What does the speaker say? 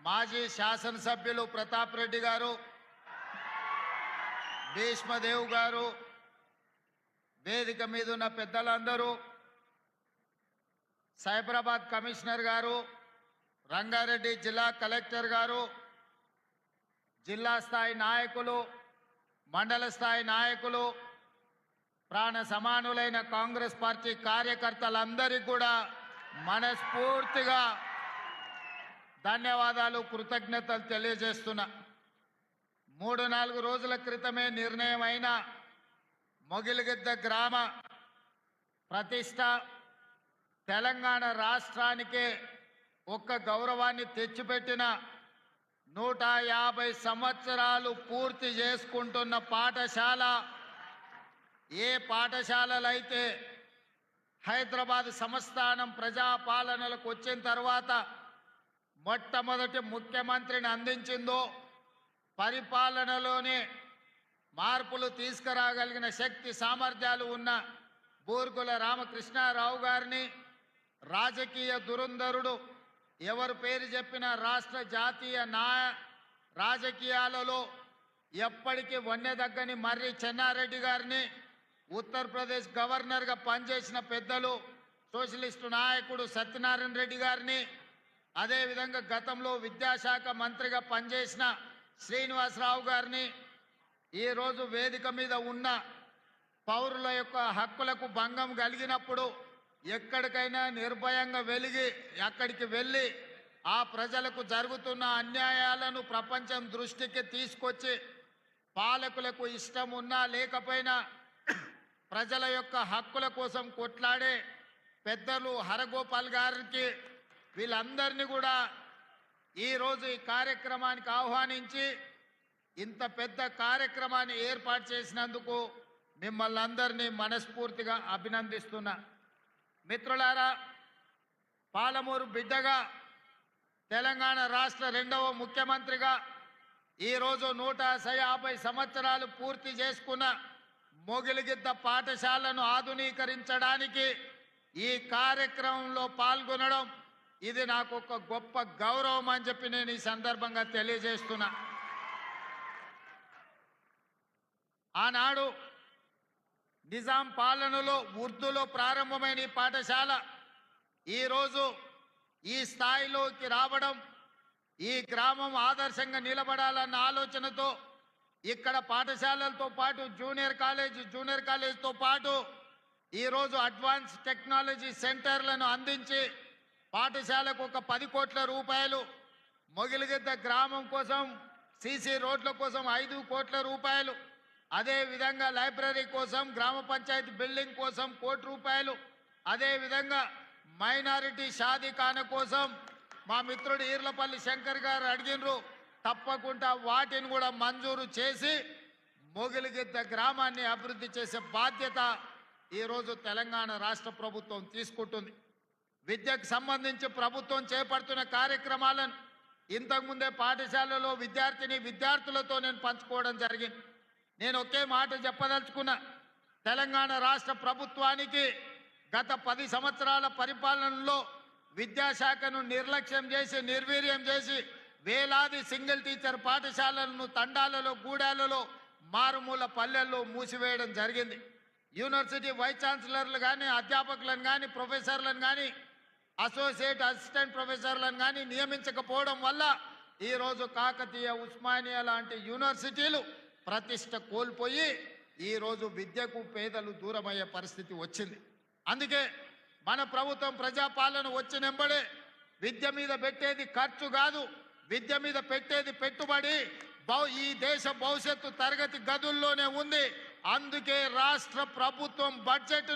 మాజీ శాసనసభ్యులు ప్రతాప్ రెడ్డి గారు భీష్మదేవ్ గారు వేదిక మీద ఉన్న పెద్దలందరూ సైబరాబాద్ కమిషనర్ గారు రంగారెడ్డి జిల్లా కలెక్టర్ గారు జిల్లా స్థాయి నాయకులు మండల స్థాయి నాయకులు ప్రాణ సమానులైన కాంగ్రెస్ పార్టీ కార్యకర్తలందరికీ కూడా మనస్ఫూర్తిగా ధన్యవాదాలు కృతజ్ఞతలు తెలియజేస్తున్నా. మూడు నాలుగు రోజుల క్రితమే నిర్ణయమైన మొగిలిగిద్ద గ్రామ ప్రతిష్ట తెలంగాణ రాష్ట్రానికే ఒక్క గౌరవాన్ని తెచ్చిపెట్టిన నూట యాభై సంవత్సరాలు పూర్తి చేసుకుంటున్న పాఠశాల ఏ పాఠశాలలైతే హైదరాబాద్ సంస్థానం ప్రజాపాలనలకు వచ్చిన తర్వాత మొట్టమొదటి ముఖ్యమంత్రిని అందించిందో పరిపాలనలోనే మార్పులు తీసుకురాగలిగిన శక్తి సామర్థ్యాలు ఉన్న బూర్గుల రామకృష్ణారావు గారిని రాజకీయ దురంధరుడు ఎవరు పేరు చెప్పిన రాష్ట్ర జాతీయ నాయ రాజకీయాలలో ఎప్పటికీ వన్నెదగ్గని మర్రి చెన్నారెడ్డి గారిని ఉత్తరప్రదేశ్ గవర్నర్గా పనిచేసిన పెద్దలు సోషలిస్టు నాయకుడు సత్యనారాయణ రెడ్డి గారిని అదేవిధంగా గతంలో విద్యాశాఖ మంత్రిగా పనిచేసిన శ్రీనివాసరావు గారిని ఈరోజు వేదిక మీద ఉన్న పౌరుల యొక్క హక్కులకు భంగం కలిగినప్పుడు ఎక్కడికైనా నిర్భయంగా వెలిగి అక్కడికి వెళ్ళి ఆ ప్రజలకు జరుగుతున్న అన్యాయాలను ప్రపంచం దృష్టికి తీసుకొచ్చి పాలకులకు ఇష్టం ఉన్నా లేకపోయినా ప్రజల యొక్క హక్కుల కోసం కొట్లాడే పెద్దలు హరగోపాల్ గారికి వీళ్ళందరినీ కూడా ఈరోజు ఈ కార్యక్రమానికి ఆహ్వానించి ఇంత పెద్ద కార్యక్రమాన్ని ఏర్పాటు చేసినందుకు మిమ్మల్ని అందరినీ మనస్ఫూర్తిగా అభినందిస్తున్నా. మిత్రులారా పాలమూరు బిడ్డగా తెలంగాణ రాష్ట్ర రెండవ ముఖ్యమంత్రిగా ఈరోజు నూట యాభై సంవత్సరాలు పూర్తి చేసుకున్న మొగిలిగిద్ద పాఠశాలను ఆధునీకరించడానికి ఈ కార్యక్రమంలో పాల్గొనడం ఇది నాకు ఒక గొప్ప గౌరవం అని చెప్పి నేను ఈ సందర్భంగా తెలియజేస్తున్నా. ఆనాడు నిజాం పాలనలో ఉర్దూలో ప్రారంభమైన ఈ పాఠశాల ఈరోజు ఈ స్థాయిలోకి రావడం ఈ గ్రామం ఆదర్శంగా నిలబడాలన్న ఆలోచనతో ఇక్కడ పాఠశాలలతో పాటు జూనియర్ కాలేజ్ జూనియర్ కాలేజ్తో పాటు ఈరోజు అడ్వాన్స్ టెక్నాలజీ సెంటర్లను అందించి పాఠశాలకు ఒక పది కోట్ల రూపాయలు మొగిలిగిద్ద గ్రామం కోసం సీసీ రోడ్ల కోసం ఐదు కోట్ల రూపాయలు అదే విధంగా లైబ్రరీ కోసం గ్రామ పంచాయతీ బిల్డింగ్ కోసం కోటి రూపాయలు అదే విధంగా మైనారిటీ షాదీఖాన కోసం మా మిత్రుడు ఈర్లపల్లి శంకర్ గారు అడిగినరు తప్పకుండా వాటిని కూడా మంజూరు చేసి మొగిలిగిద్ద గ్రామాన్ని అభివృద్ధి చేసే బాధ్యత ఈరోజు తెలంగాణ రాష్ట్ర ప్రభుత్వం తీసుకుంటుంది. విద్యకు సంబంధించి ప్రభుత్వం చేపడుతున్న కార్యక్రమాలను ఇంతకుముందే పాఠశాలలో విద్యార్థిని విద్యార్థులతో నేను పంచుకోవడం జరిగింది. నేను ఒకే మాట చెప్పదలుచుకున్నా. తెలంగాణ రాష్ట్ర ప్రభుత్వానికి గత పది సంవత్సరాల పరిపాలనలో విద్యాశాఖను నిర్లక్ష్యం చేసి నిర్వీర్యం చేసి వేలాది సింగిల్ టీచర్ పాఠశాలలను తండాలలో గూడాలలో మారుమూల పల్లెల్లో మూసివేయడం జరిగింది. యూనివర్సిటీ వైస్ ఛాన్సలర్లు కానీ అధ్యాపకులను కానీ ప్రొఫెసర్లను కానీ అసోసియేట్ అసిస్టెంట్ ప్రొఫెసర్లను కానీ నియమించకపోవడం వల్ల ఈరోజు కాకతీయ ఉస్మానియా లాంటి యూనివర్సిటీలు ప్రతిష్ట కోల్పోయి ఈరోజు విద్యకు పేదలు దూరమయ్యే పరిస్థితి వచ్చింది. అందుకే మన ప్రభుత్వం ప్రజాపాలన వచ్చినెంబడే విద్య మీద పెట్టేది ఖర్చు కాదు విద్య మీద పెట్టేది పెట్టుబడి ఈ దేశ భవిష్యత్తు తరగతి గదుల్లోనే ఉంది. అందుకే రాష్ట్ర ప్రభుత్వం బడ్జెట్